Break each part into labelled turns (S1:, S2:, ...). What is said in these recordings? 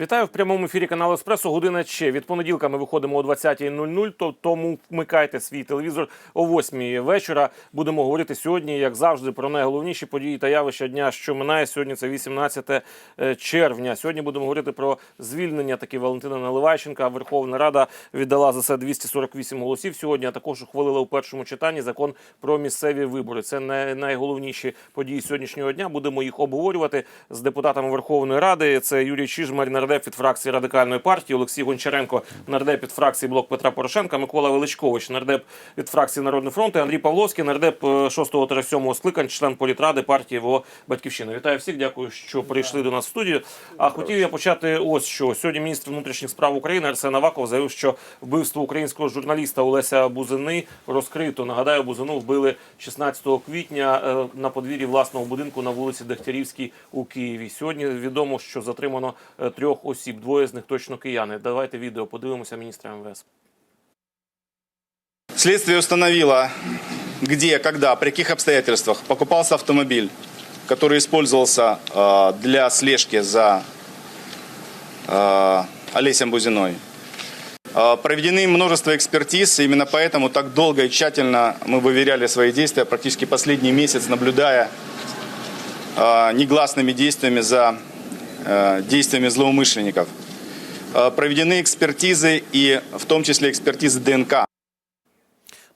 S1: Вітаю в прямому ефірі каналу Еспресо. Година ще від понеділка ми виходимо о 20.00, то тому вмикайте свій телевізор о 8 вечора. Будемо говорити сьогодні, як завжди, про найголовніші події та явища дня, що минає. Сьогодні це 18 червня. Сьогодні будемо говорити про звільнення таки Валентина Наливайченка. Верховна Рада віддала за це 248 голосів сьогодні. А також ухвалила у першому читанні закон про місцеві вибори. Це най- найголовніші події сьогоднішнього дня. Будемо їх обговорювати з депутатами Верховної Ради. Це Юрій Чижмарь, нардеп від фракції радикальної партії, Олексій Гончаренко, нардеп від фракції Блок Петра Порошенка, Микола Величкович, нардеп від фракції Народний фронт, і Андрій Павловський, нардеп 6-7 скликань, член політради партії ВО Батьківщина. Вітаю всіх, дякую, що прийшли до нас в студію. А хотів я почати ось що сьогодні. Міністр внутрішніх справ України Арсен Аваков заявив, що вбивство українського журналіста Олеся Бузини розкрито. Нагадаю, Бузину вбили 16 квітня е, на подвір'ї власного будинку на вулиці Дегтярівській у Києві. Сьогодні відомо, що затримано е, трьох осіб. Двоє з них точно кияни. Давайте відео подивимося міністра МВС.
S2: Следствие установило, где, когда, при каких обстоятельствах покупался автомобиль, который использовался э, для слежки за э, Олесем Бузиной. Э, Проведены множество экспертиз, и именно поэтому так долго и тщательно мы выверяли свои действия, практически последний месяц наблюдая э, негласными действиями за э, действиями злоумышленников. Э, Проведены экспертизы, и в том числе экспертизы ДНК.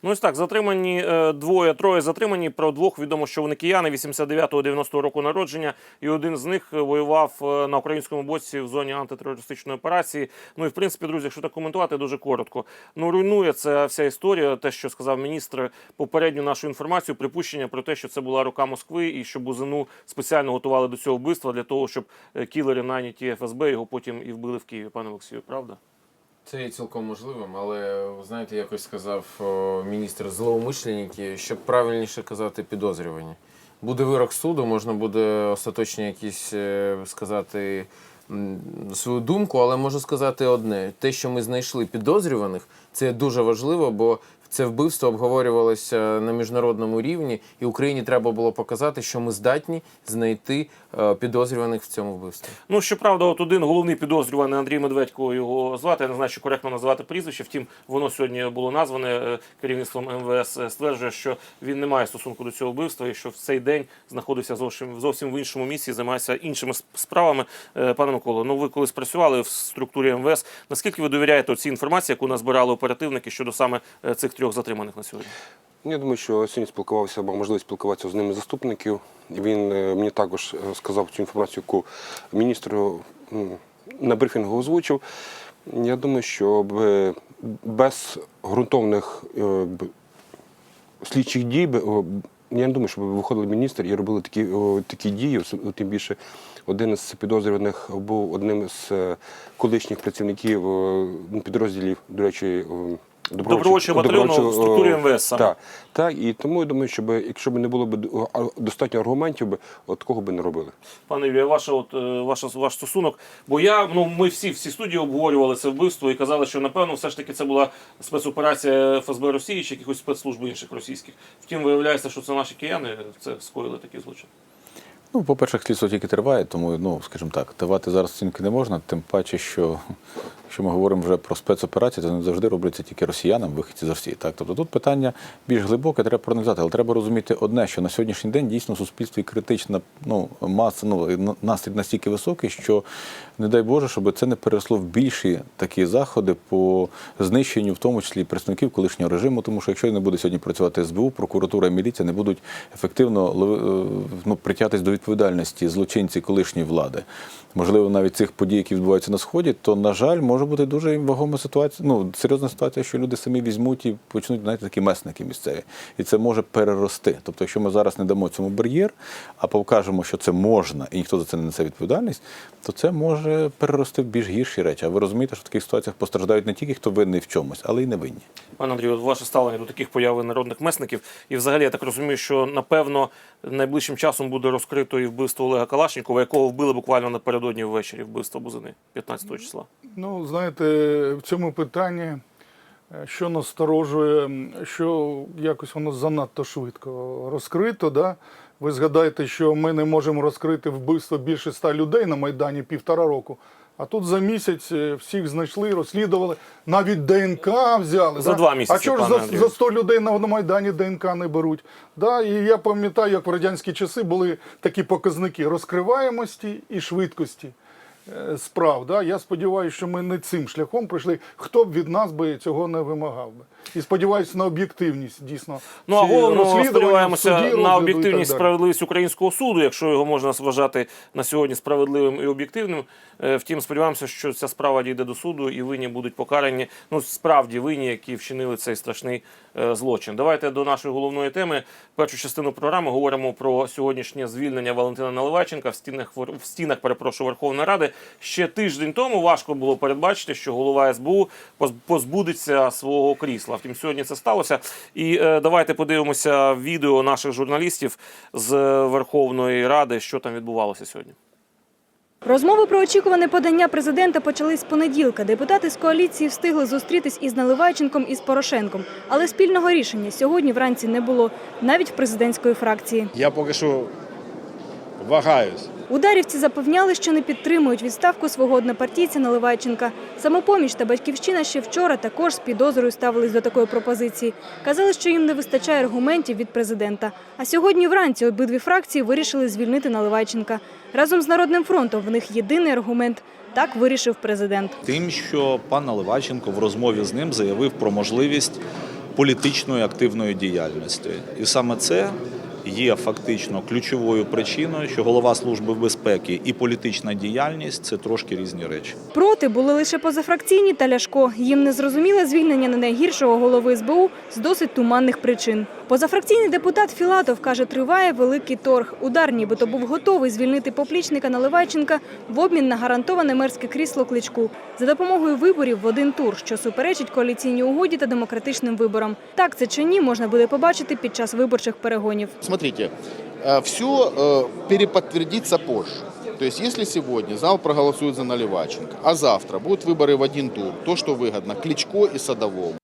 S1: Ну ось так, затримані е, двоє, троє затримані. Про двох відомо, що вони кияни 89-90 року народження, і один з них е, воював е, на українському боці в зоні антитерористичної операції. Ну і в принципі, друзі, якщо так коментувати, дуже коротко. Ну руйнує ця вся історія. Те, що сказав міністр, попередню нашу інформацію, припущення про те, що це була рука Москви, і що Бузину спеціально готували до цього вбивства для того, щоб кілери найняті ФСБ його потім і вбили в Києві. Пане Олексію, правда?
S3: Це є цілком можливим, але знаєте, якось сказав міністр злоумишленники, щоб правильніше казати підозрювані. Буде вирок суду, можна буде остаточно якісь е, сказати свою думку, але можу сказати одне: те, що ми знайшли підозрюваних, це дуже важливо, бо це вбивство обговорювалося на міжнародному рівні, і Україні треба було показати, що ми здатні знайти е, підозрюваних в цьому вбивстві.
S1: Ну, щоправда, от один головний підозрюваний Андрій Медведько його звати. Я не знаю, чи коректно називати прізвище. Втім, воно сьогодні було назване е, керівництвом МВС. е, Стверджує, що він не має стосунку до цього вбивства і що в цей день знаходився зовсім зовсім в іншому місці, займається іншими справами. Е, Пане Миколо, ну ви колись працювали в структурі МВС. Наскільки ви довіряєте цій інформації, яку назбирали оперативники щодо саме е, цих трьох затриманих на сьогодні?
S4: Ну, Я думаю, що сьогодні спілкувався, мав можливість спілкуватися з ними заступників. Він е, мені також е, сказав цю інформацію, яку міністру на брифінгу озвучив. Я думаю, що б- без ґрунтовних е, слідчих дій, я не думаю, щоб виходили міністр і робили такі, такі дії, тим більше один із підозрюваних був одним з е, колишніх працівників е, підрозділів, до речі,
S1: Добровольчого батальйону в структурі МВС.
S4: Так, так, і тому я думаю, щоб якщо б не було б достатньо аргументів, би, от такого би не робили.
S1: Пане от е, ваша ваш стосунок. Бо я ну ми всі всі студії обговорювали це вбивство і казали, що напевно все ж таки це була спецоперація ФСБ Росії чи якихось спецслужб інших російських. Втім, виявляється, що це наші кияни це скоїли такий злочин.
S5: Ну, по-перше, слідство тільки триває, тому, ну, скажімо так, давати зараз оцінки не можна, тим паче, що якщо ми говоримо вже про спецоперації, то не завжди робляться тільки росіянам, вихідці з Росії. Так? Тобто тут питання більш глибоке, треба проаналізувати, але треба розуміти одне, що на сьогоднішній день дійсно в суспільстві критична ну, маса, ну, настрій настільки високий, що, не дай Боже, щоб це не переросло в більші такі заходи по знищенню, в тому числі представників колишнього режиму, тому що якщо не буде сьогодні працювати СБУ, прокуратура і міліція не будуть ефективно е, ну, притягатись до відповідальності злочинці колишньої влади. Можливо, навіть цих подій, які відбуваються на сході, то на жаль, може бути дуже вагома ситуація. Ну серйозна ситуація, що люди самі візьмуть і почнуть знаєте, такі месники місцеві, і це може перерости. Тобто, якщо ми зараз не дамо цьому бар'єр, а покажемо, що це можна, і ніхто за це не несе відповідальність, то це може перерости в більш гірші речі. А ви розумієте, що в таких ситуаціях постраждають не тільки хто винний в чомусь, але й невинні.
S1: Пане Андрію, ваше ставлення до таких появи народних месників. І взагалі я так розумію, що напевно найближчим часом буде розкрито і вбивство Олега Калашнікова, якого вбили буквально напередодні ввечері вбивства Бузини 15 числа.
S6: Ну, знаєте, в цьому питанні, е, що насторожує, що якось воно занадто швидко розкрито. Да? Ви згадаєте, що ми не можемо розкрити вбивство більше ста людей на Майдані півтора року. А тут за місяць е, всіх знайшли, розслідували, навіть ДНК взяли.
S1: За
S6: да?
S1: два місяці,
S6: А чого ж за, за 100 людей на, Майдані ДНК не беруть? Да? І я пам'ятаю, як в радянські часи були такі показники розкриваємості і швидкості справ. Да? Я сподіваюся, що ми не цим шляхом пройшли. Хто б від нас би цього не вимагав би. І сподіваюся на об'єктивність дійсно.
S1: Ну а головно сподіваємося
S6: суді,
S1: на об'єктивність справедливість українського суду, якщо його можна вважати на сьогодні справедливим і об'єктивним. Е, Втім, сподіваємося, що ця справа дійде до суду і винні будуть покарані. Ну справді винні, які вчинили цей страшний е, злочин. Давайте до нашої головної теми. Першу частину програми говоримо про сьогоднішнє звільнення Валентина Наливайченка в стінах в стінах, перепрошую, Верховної Ради. Ще тиждень тому важко було передбачити, що голова СБУ поз- позбудеться свого крісла. Втім, сьогодні це сталося. І е, давайте подивимося відео наших журналістів з Верховної Ради, що там відбувалося сьогодні.
S7: Розмови про очікуване подання президента почались з понеділка. Депутати з коаліції встигли зустрітись із Наливайченком і з Порошенком. Але спільного рішення сьогодні вранці не було, навіть в президентської фракції.
S8: Я поки що вагаюсь.
S7: Ударівці запевняли, що не підтримують відставку свого однопартійця Наливайченка. Самопоміч та батьківщина ще вчора також з підозрою ставились до такої пропозиції. Казали, що їм не вистачає аргументів від президента. А сьогодні вранці обидві фракції вирішили звільнити Наливайченка. Разом з Народним фронтом в них єдиний аргумент – так вирішив президент.
S9: тим, що пан Наливайченко в розмові з ним заявив про можливість політичної активної діяльності. І саме це є фактично ключовою причиною, що голова служби безпеки і політична діяльність це трошки різні речі.
S7: Проти були лише позафракційні та Ляшко. Їм не зрозуміле звільнення не найгіршого голови СБУ з досить туманних причин. Позафракційний депутат Філатов каже, триває великий торг. Удар нібито був готовий звільнити поплічника Наливайченка в обмін на гарантоване мерське крісло кличку за допомогою виборів в один тур, що суперечить коаліційній угоді та демократичним виборам. Так це чи ні, можна буде побачити під час виборчих перегонів
S8: Смотрите, все переподтвердится позже. То есть, если сегодня зал проголосует за Наливайченко, а завтра будут выборы в один тур, то, что выгодно Кличко и Садовому,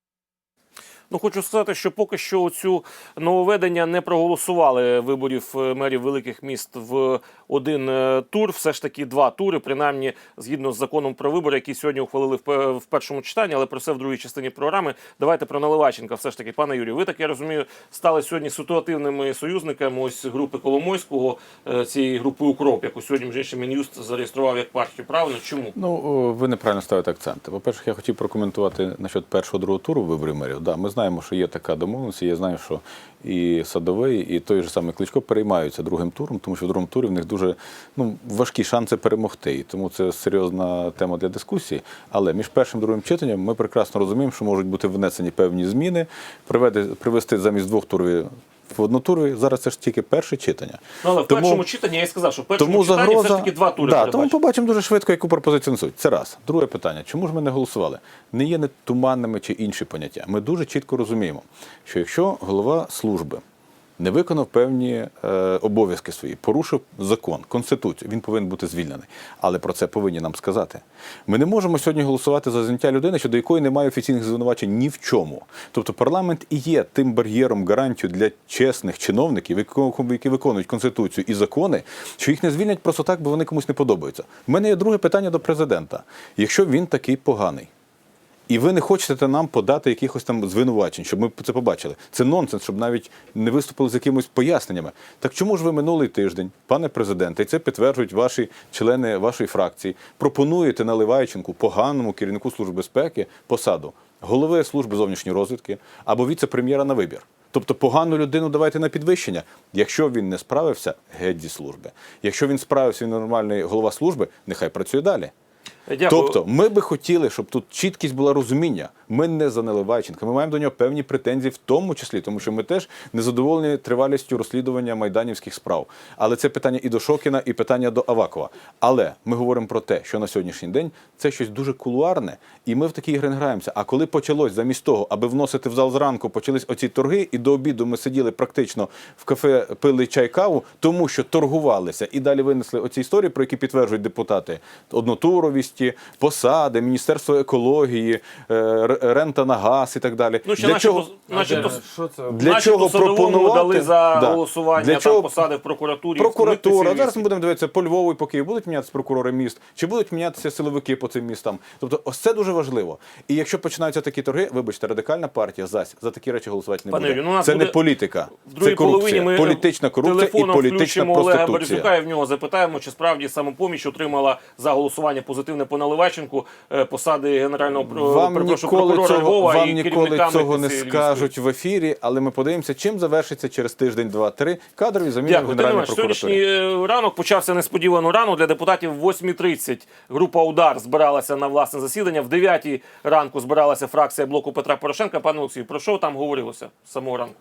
S1: Ну, хочу сказати, що поки що цю нововведення не проголосували виборів е, мерів великих міст в один е, тур. Все ж таки два тури, принаймні згідно з законом про вибори, який сьогодні ухвалили в пе- в першому читанні, але про це в другій частині програми. Давайте про Наливайченка. Все ж таки, пане Юрію, ви так я розумію, стали сьогодні ситуативними союзниками ось групи Коломойського, е, цієї групи Укроп, яку сьогодні іншим Мін'юст зареєстрував як партію. Правильно? Чому?
S5: Ну, ви неправильно ставите акценти. По-перше, я хотів прокоментувати насчет першого другого туру виборів мерів. Да, ми знаємо, що є така домовленість. Я знаю, що і Садовий, і той же самий Кличко переймаються другим туром, тому що в другому турі в них дуже ну, важкі шанси перемогти. І тому це серйозна тема для дискусії. Але між першим і другим читанням ми прекрасно розуміємо, що можуть бути внесені певні зміни, привести замість двох турів в однотурові. Зараз це ж тільки перше читання.
S1: Ну, але в
S5: Тому-
S1: першому читанні я і сказав, що в першому
S5: тому
S1: читанні
S5: загроза...
S1: все ж таки два тури
S5: да, тому побачимо дуже швидко, яку пропозицію несуть. Це раз. Друге питання. Чому ж ми не голосували? Не є не туманними чи інші поняття. Ми дуже чітко розуміємо, що якщо голова служби не виконав певні е, обов'язки свої, порушив закон, конституцію, він повинен бути звільнений. Але про це повинні нам сказати. Ми не можемо сьогодні голосувати за зняття людини, щодо якої немає офіційних звинувачень ні в чому. Тобто парламент і є тим бар'єром, гарантією для чесних чиновників, які виконують конституцію і закони, що їх не звільнять просто так, бо вони комусь не подобаються. У мене є друге питання до президента. Якщо він такий поганий. І ви не хочете нам подати якихось там звинувачень, щоб ми це побачили. Це нонсенс, щоб навіть не виступили з якимись поясненнями. Так чому ж ви минулий тиждень, пане президенте, і це підтверджують ваші члени вашої фракції, пропонуєте Наливайченку, поганому керівнику служби безпеки, посаду голови служби зовнішньої розвідки або віце-прем'єра на вибір? Тобто погану людину давайте на підвищення. Якщо він не справився, геть зі служби. Якщо він справився, він нормальний голова служби, нехай працює далі.
S1: Дякую.
S5: Тобто, ми би хотіли, щоб тут чіткість була розуміння. Ми не за Наливайченка. Ми маємо до нього певні претензії, в тому числі, тому що ми теж не задоволені тривалістю розслідування майданівських справ. Але це питання і до Шокіна, і питання до Авакова. Але ми говоримо про те, що на сьогоднішній день це щось дуже кулуарне, і ми в такі ігри не граємося. А коли почалось замість того, аби вносити в зал зранку, почались оці торги, і до обіду ми сиділи практично в кафе, пили чай каву, тому що торгувалися і далі винесли оці історії, про які підтверджують депутати: однотуровість, місті посади, Міністерство екології, е, рента на газ і так далі.
S1: Ну, ще
S5: Для чого?
S1: начебто,
S3: Що це?
S5: Для
S1: начебто
S5: чого
S1: Садовому
S5: пропонувати?
S1: дали за
S5: Да.
S1: голосування
S5: Для
S1: там, посади в прокуратурі.
S5: Прокуратура. Зараз ми будемо дивитися по Львову і по Києву. Будуть мінятися прокурори міст, чи будуть мінятися силовики по цим містам. Тобто, ось це дуже важливо. І якщо починаються такі торги, вибачте, радикальна партія зась за такі речі голосувати не
S1: Пане
S5: буде.
S1: Ну,
S5: це
S1: буде
S5: не політика,
S1: В
S5: це корупція.
S1: ми
S5: політична корупція і
S1: телефоном
S5: політична
S1: включимо Олега
S5: проституція.
S1: Березюка і в нього запитаємо, чи справді самопоміч отримала за голосування позитивне по Наливайченку е, посади генерального
S5: Вам
S1: перепрошую,
S5: ніколи
S1: прокурора
S5: цього,
S1: Львова
S5: вам
S1: і
S5: ніколи цього не скажуть в ефірі, але ми подивимося, чим завершиться через тиждень, два, три кадрові заміни в
S1: Дякую. Тетяна
S5: Генеральній прокуратурі.
S1: Сьогоднішній е, ранок почався несподівано рано для депутатів. В 8.30 група «Удар» збиралася на власне засідання. В 9 ранку збиралася фракція блоку Петра Порошенка. Пане Олексію, про що там говорилося з самого ранку?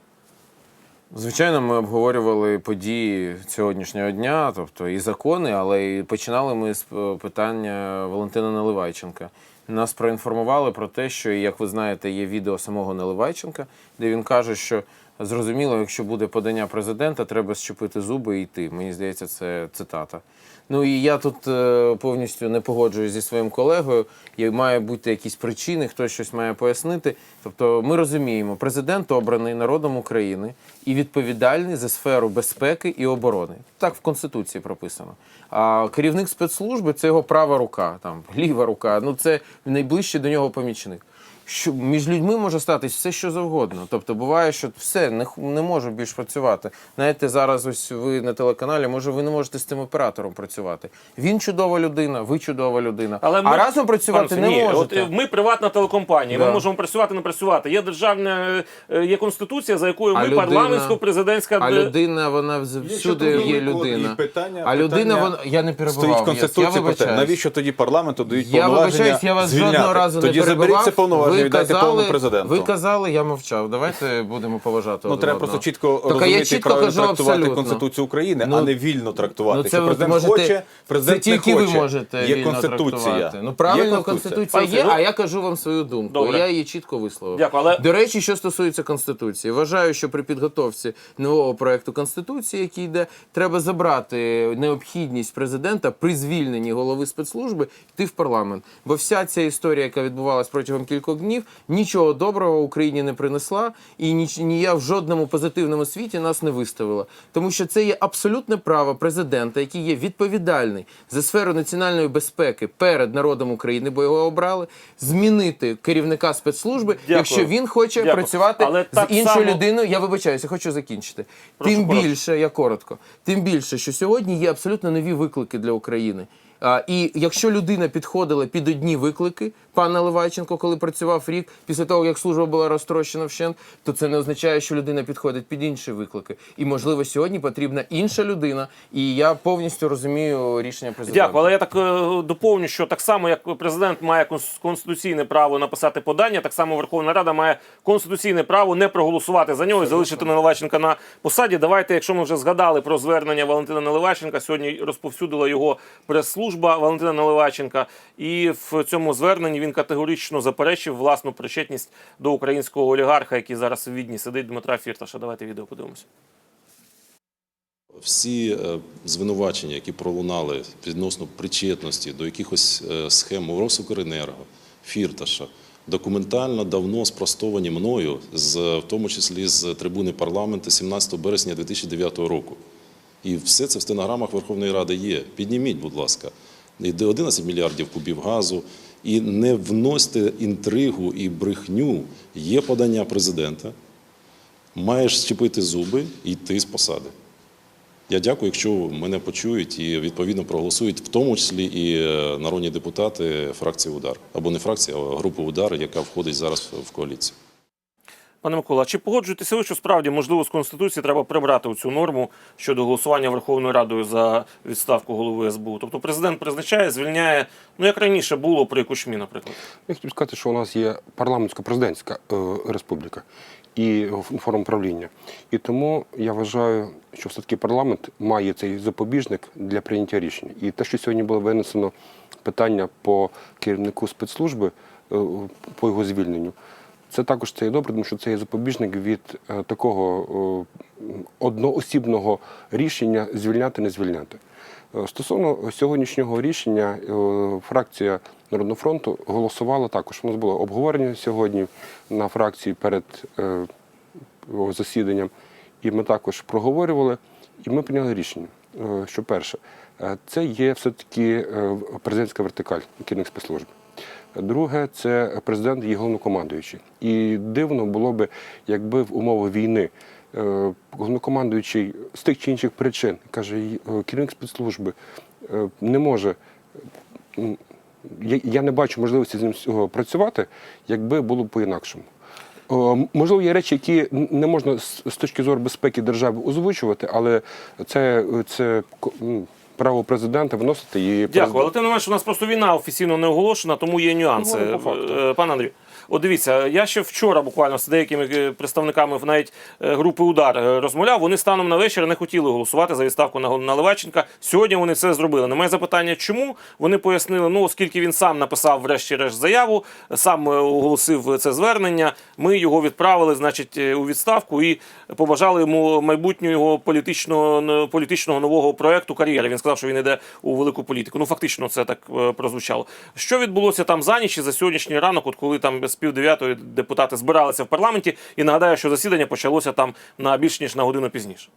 S3: Звичайно, ми обговорювали події сьогоднішнього дня, тобто і закони, але і починали ми з е, питання Валентина Наливайченка. Нас проінформували про те, що, як ви знаєте, є відео самого Наливайченка, де він каже, що зрозуміло, якщо буде подання президента, треба щепити зуби і йти. Мені здається, це цитата. Ну і я тут е, повністю не погоджуюсь зі своїм колегою. Є, має бути якісь причини, хтось щось має пояснити. Тобто, ми розуміємо, президент обраний народом України і відповідальний за сферу безпеки і оборони. Так в конституції прописано. А керівник спецслужби це його права рука, там ліва рука. Ну це найближчий до нього помічник. Що між людьми може статись все, що завгодно. Тобто буває, що все не, х- не можу більш працювати. Знаєте, зараз ось ви на телеканалі, може, ви не можете з тим оператором працювати. Він чудова людина, ви чудова людина.
S1: Але
S3: а разом працювати
S1: Пане
S3: не
S1: ні,
S3: можете.
S1: От, е, ми приватна телекомпанія. Ми можемо працювати, не працювати. Є державна е, є конституція, за якою
S3: А
S1: ми
S3: людина-
S1: парламентсько-президентська
S3: А людина, вона всюди
S5: трудовий
S3: є людина.
S5: і питання-
S3: а людина,
S5: питання
S3: вона я не
S5: Стоїть
S3: перебував.
S5: Конституції
S3: я
S5: про те,
S3: вибачаюсь.
S5: навіщо тоді парламенту дають
S3: Я
S5: повноваження
S3: вибачаюсь, я вас
S5: звільняти?
S3: жодного разу
S5: тоді
S3: не
S5: заберіть це повноваження
S3: ви
S5: дайте
S3: казали,
S5: повну президенту.
S3: Ви казали, я мовчав. Давайте будемо поважати.
S5: Ну, треба просто чітко
S3: Так, а я
S5: розуміти і правильно
S3: кажу
S5: трактувати
S3: абсолютно.
S5: Конституцію України,
S3: Ну,
S5: а не вільно трактувати.
S3: Ну, це
S5: президент
S3: можете,
S5: хоче, президент
S3: це тільки
S5: не хоче.
S3: ви можете
S5: Є
S3: вільно
S5: Конституція.
S3: трактувати. Ну правильно,
S5: Є
S3: Конституція є, а я кажу вам свою думку.
S1: Добре.
S3: Я її чітко висловив.
S1: Дякую, але-
S3: До речі, що стосується Конституції, вважаю, що при підготовці нового проекту Конституції, який йде, треба забрати необхідність президента при звільненні голови спецслужби йти в парламент. Бо вся ця історія, яка відбувалась протягом кількох днів, нічого доброго Україні не принесла, і ніч ніяк в жодному позитивному світі нас не виставила. Тому що це є абсолютне право президента, який є відповідальний за сферу національної безпеки перед народом України, бо його обрали, змінити керівника спецслужби,
S1: Дякую.
S3: якщо він хоче
S1: Дякую.
S3: працювати
S1: Але
S3: з іншою
S1: само-
S3: людиною. Я вибачаюся, хочу закінчити.
S1: Прошу,
S3: Тим
S1: прошу.
S3: більше, я коротко, тим більше, що сьогодні є абсолютно нові виклики для України. І якщо людина підходила під одні виклики, пан Наливайченко, коли працював рік після того, як служба була розтрощена вщент, то це не означає, що людина підходить під інші виклики. І можливо сьогодні потрібна інша людина. І я повністю розумію рішення президента.
S1: Дякую, але я так е, доповню, що так само, як президент має конституційне право написати подання, так само Верховна Рада має конституційне право не проголосувати за нього і залишити Наливайченка на посаді. Давайте, якщо ми вже згадали про звернення Валентина Наливайченка, сьогодні розповсюдила його прес-служба Валентина Наливайченка, і в цьому зверненні він категорично заперечив власну причетність до українського олігарха, який зараз в Відні сидить Дмитра Фірташа. Давайте відео подивимося.
S10: Всі е, звинувачення, які пролунали відносно причетності до якихось е, схем Росукренерго, Фірташа, документально давно спростовані мною, в тому числі з трибуни парламенту 17 березня 2009 року. І все це в стенограмах Верховної Ради є. Підніміть, будь ласка, йде 11 мільярдів кубів газу. І не вносьте інтригу і брехню. Є подання президента, маєш щепити зуби і йти з посади. Я дякую, якщо мене почують і відповідно проголосують, в тому числі і е, народні депутати фракції Удар або не фракція, а групи Удар, яка входить зараз в коаліцію.
S1: Пане Микола, чи погоджуєтеся ви, що справді можливо з конституції треба прибрати цю норму щодо голосування Верховною Радою за відставку голови СБУ? Тобто президент призначає, звільняє, ну як раніше було при Кучмі, наприклад.
S4: Я хотів сказати, що у нас є парламентсько-президентська е, республіка і форма правління. І тому я вважаю, що все-таки парламент має цей запобіжник для прийняття рішень. І те, що сьогодні було винесено питання по керівнику спецслужби, е, по його звільненню, Це також це є добре, тому що це є запобіжник від е, такого одноосібного рішення звільняти, не звільняти. Е, Стосовно сьогоднішнього рішення, е, фракція Народного фронту голосувала також. У нас було обговорення сьогодні на фракції перед засіданням, і ми також проговорювали, і ми прийняли рішення, що перше, це є все-таки е, президентська вертикаль керівник спецслужби. Друге, це президент і головнокомандуючий. І дивно було би, якби в умовах війни е, головнокомандуючий з тих чи інших причин каже, е, керівник спецслужби е, не може. Я, не бачу можливості з ним працювати, якби було б по-інакшому. Можливо, є речі, які не можна з точки зору безпеки держави озвучувати, але це, це право президента вносити її.
S1: Дякую, але ти не менш, у нас просто війна офіційно не оголошена, тому є нюанси.
S4: Ну, по факту.
S1: Е, Пане Андрію, от дивіться, я ще вчора буквально з деякими е, представниками навіть е, групи удар е, розмовляв. Вони станом на вечір не хотіли голосувати за відставку на Наливайченка. Сьогодні вони це зробили. Немає запитання, чому вони пояснили. Ну, оскільки він сам написав, врешті-решт, заяву, сам оголосив це звернення. Ми його відправили, значить, у відставку і побажали йому майбутнього політичного політичного нового проекту кар'єри. Він сказав, що він йде у велику політику. Ну фактично, це так прозвучало. Що відбулося там за ніч і за сьогоднішній ранок, от коли там з пів дев'ятої депутати збиралися в парламенті, і нагадаю, що засідання почалося там на більш ніж на годину пізніше.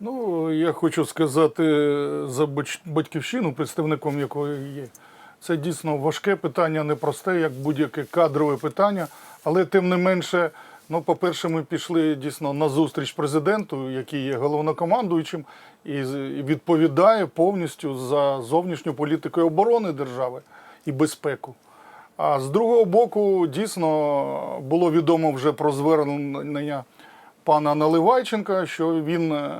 S6: Ну, я хочу сказати за батьківщину, представником якої є. Це дійсно важке питання, непросте, як будь-яке кадрове питання. Але тим не менше, ну, по-перше, ми пішли дійсно на зустріч президенту, який є головнокомандуючим, і відповідає повністю за зовнішню політику оборони держави і безпеку. А з другого боку, дійсно було відомо вже про звернення пана Наливайченка, що він е,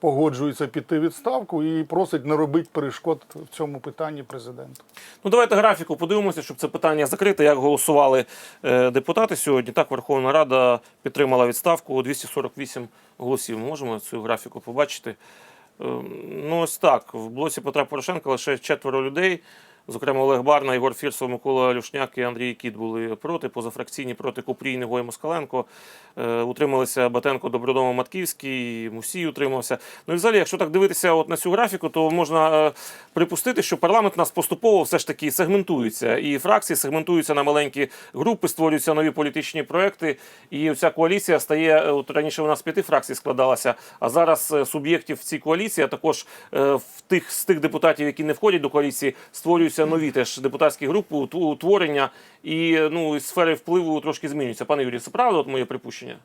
S6: погоджується піти відставку і просить не робити перешкод в цьому питанні президенту.
S1: Ну давайте графіку подивимося, щоб це питання закрите. Як голосували е, депутати сьогодні? Так, Верховна Рада підтримала відставку 248 голосів. Можемо цю графіку побачити. Е, ну ось так. В блоці Петра Порошенка лише четверо людей. Зокрема, Олег Барна, Ігор Фірсов, Микола Люшняк і Андрій Кіт були проти, позафракційні проти Купрій, Негой Москаленко. Е, утрималися Батенко, Добродома, Матківський, Мусій утримався. Ну і взагалі, якщо так дивитися от на цю графіку, то можна е, припустити, що парламент у нас поступово все ж таки сегментується. І фракції сегментуються на маленькі групи, створюються нові політичні проекти. І ця коаліція стає, е, от раніше вона з п'яти фракцій складалася, а зараз суб'єктів в цій коаліції, а також в тих, з тих депутатів, які не входять до коаліції, створюються нові теж депутатські групи, утворення, і ну, сфери впливу трошки змінюються. Пане Юрію, це правда, от моє припущення?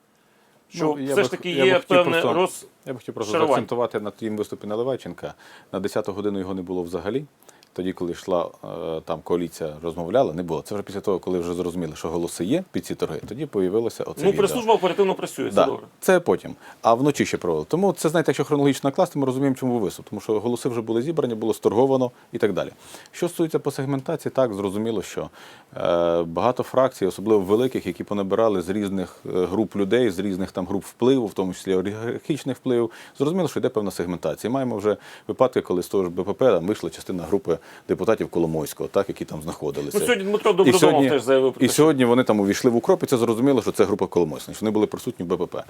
S1: Що
S5: Ну,
S1: все
S5: би-
S1: ж таки є певне роз...
S5: Я б хотів просто заакцентувати на тім виступі Наливайченка. На 10-ту годину його не було взагалі. Тоді, коли йшла е, там коаліція, розмовляла, не було. Це вже після того, коли вже зрозуміли, що голоси є під ці торги, тоді появилося оце
S1: Ну,
S5: відео.
S1: прес-служба оперативно працює, це
S5: Да,
S1: добре.
S5: це потім. А вночі ще провели. Тому це, знаєте, якщо хронологічно накласти, ми розуміємо, чому висуд. Тому що голоси вже були зібрані, було сторговано і так далі. Що стосується по сегментації, так зрозуміло, що е, багато фракцій, особливо великих, які понабирали з різних е, груп людей, з різних там груп впливу, в тому числі олігархічних впливів, зрозуміло, що йде певна сегментація. Маємо вже випадки, коли з того ж БПП там вийшла частина групи депутатів Коломойського, так, які там знаходилися.
S1: Ну, сьогодні Дмитро Добродомов
S5: сьогодні-
S1: теж заявив про
S5: І сьогодні вони там увійшли в укроп, і це зрозуміло, що це група Коломойських, вони були присутні в БПП.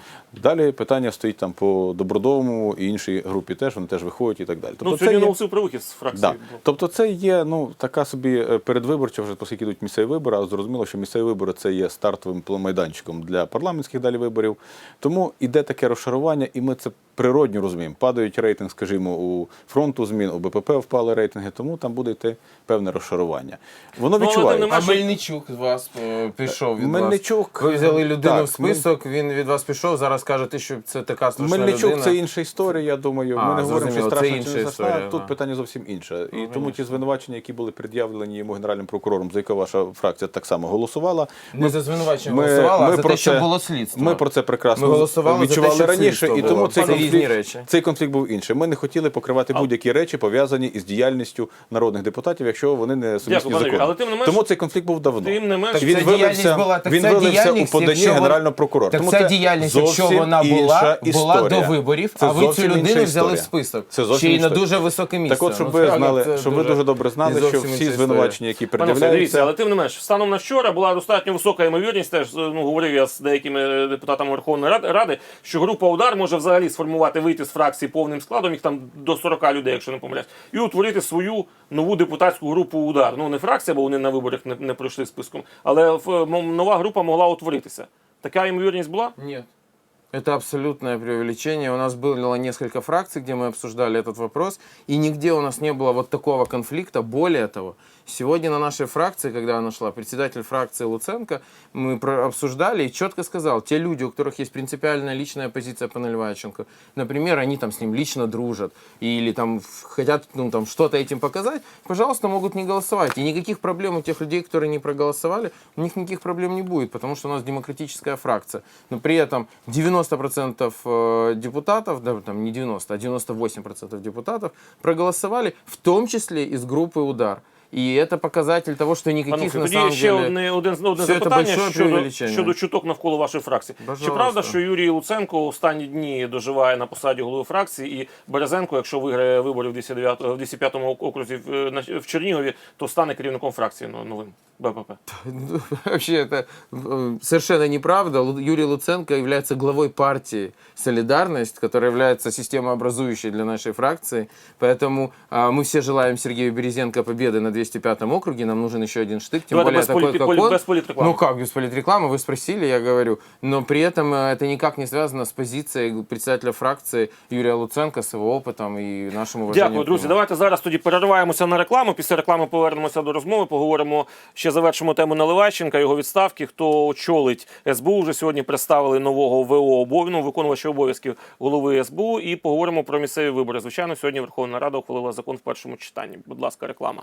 S5: Далі питання стоїть там по Добродовому і іншій групі теж, вони теж виходять і так далі.
S1: Ну,
S5: це
S1: сьогодні
S5: є-
S1: наголосив про вихід з фракції.
S5: Да. Тобто це є ну, така собі е, передвиборча, вже оскільки йдуть місцеві вибори, а зрозуміло, що місцеві вибори це є стартовим майданчиком для парламентських далі виборів. Тому іде таке розшарування, і ми це природньо розуміємо. Падають рейтинг, скажімо, у фронту змін, у БПП впали рейтинги, тому там буде йти певне розшарування. Воно
S1: Ну,
S5: відчуває.
S3: А Мельничук з вас е, пішов від
S5: Мельничук,
S3: вас. Ви взяли людину
S5: так,
S3: в список, він від вас пішов. Зараз кажете, що це така страшна
S5: Мельничук
S3: людина.
S5: це інша історія, я думаю.
S3: А,
S5: Ми не говоримо, що
S3: зрозуміло, це
S5: страшно чи
S3: інша
S5: не страшно.
S3: історія,
S5: Тут питання зовсім інше. І тому ті звинувачення, які були пред'явлені йому генеральним прокурором, за яке ваша фракція так само голосувала.
S3: Не за звинувачення голосувала, а за
S5: про
S3: те, що було слідство.
S5: Ми про це прекрасно відчували раніше, і тому цей
S3: різні речі.
S5: цей конфлікт був інший. Ми не хотіли покривати будь-які речі, пов'язані із діяльністю народних депутатів, якщо вони не сумісні
S1: Дякую,
S5: закони.
S1: Але тим не менш-
S5: Тому цей конфлікт був давно.
S1: Тим не менш,
S3: Так
S5: він
S3: ця
S5: вилився,
S3: діяльність була- так
S5: він вилився у поданні генерального прокурора.
S3: Так
S5: Тому
S3: ця
S5: це
S3: діяльність, якщо вона була, була до виборів,
S5: Це
S3: а ви цю людину взяли в список.
S5: Це зовсім
S3: Ще й на дуже високе місце.
S5: Так от, щоб
S3: Ну,
S5: ви знали,
S3: це
S5: щоб ви дуже добре знали, що всі звинувачення, які пред'являються,
S1: але тим не менш, станом на вчора була достатньо висока ймовірність, теж ну говорив я з деякими депутатами Верховної Ради- Ради, що група удар може взагалі сформувати вийти з фракції повним складом, їх там до 40 людей, якщо не помиляюсь, і утворити свою нову депутатську групу удар. Ну не фракція, бо вони на виборах не, не пройшли списком, але в- нова група могла утворитися. Така ймовірність була?
S3: Нет. Это абсолютное преувеличение. У нас было несколько фракций, где мы обсуждали этот вопрос, и нигде у нас не было вот такого конфликта. Более того, сегодня на нашей фракции, когда она шла, председатель фракции Луценко, мы обсуждали и четко сказал, те люди, у которых есть принципиальная личная позиция по Наливайченко, например, они там с ним лично дружат или там хотят ну, там, что-то этим показать, пожалуйста, могут не голосовать. И никаких проблем у тех людей, которые не проголосовали, у них никаких проблем не будет, потому что у нас демократическая фракция. Но при этом 90% э, депутатов, да, там не 90, а 98% депутатов проголосовали, в том числе из группы «Удар». И это показатель того, что никаких
S1: Пануфі,
S3: на
S1: тоді
S3: самом
S1: ще
S3: деле...
S1: одне, один, одне
S3: Все це
S1: запитання
S3: большое
S1: щодо,
S3: преувеличення.
S1: щодо чуток навколо вашої фракції. Чи
S3: Пожалуйста.
S1: правда, що Юрій Луценко останні дні доживає на посаді голови фракції, і Березенко, якщо виграє вибори в 209 в 205 окрузі в, е, на- в Чернігові, то стане керівником фракції ну, новим БПП?
S3: Ну, Вообще это э, совершенно неправда. Лу- Юрий Луценко является главой партии «Солидарность», которая является системообразующей для нашей фракции. Поэтому а, мы все желаем Сергею Березенко победы на 205 округе. Нам нужен еще один штык, тем
S1: Давайте
S3: более
S1: без
S3: такой,
S1: полит-
S3: как
S1: поли-
S3: он.
S1: без политрекламы.
S3: Ну как без политрекламы? Вы спросили, я говорю. Но при этом э, это никак не связано с позицией председателя фракции Юрия Луценко, с его опытом и нашим уважением.
S1: Дякую,
S3: к
S1: друзі.
S3: нему.
S1: Давайте зараз тоді перериваємося на рекламу. Після реклами повернемося до розмови. Поговоримо ще завершимо тему Наливайченка, його відставки. Хто очолить СБУ? Вже сьогодні представили нового ВО обов... ну, виконувача обов'язків голови СБУ. І поговоримо про місцеві вибори. Звичайно, сьогодні Верховна Рада ухвалила закон в першому читанні. Будь ласка, реклама.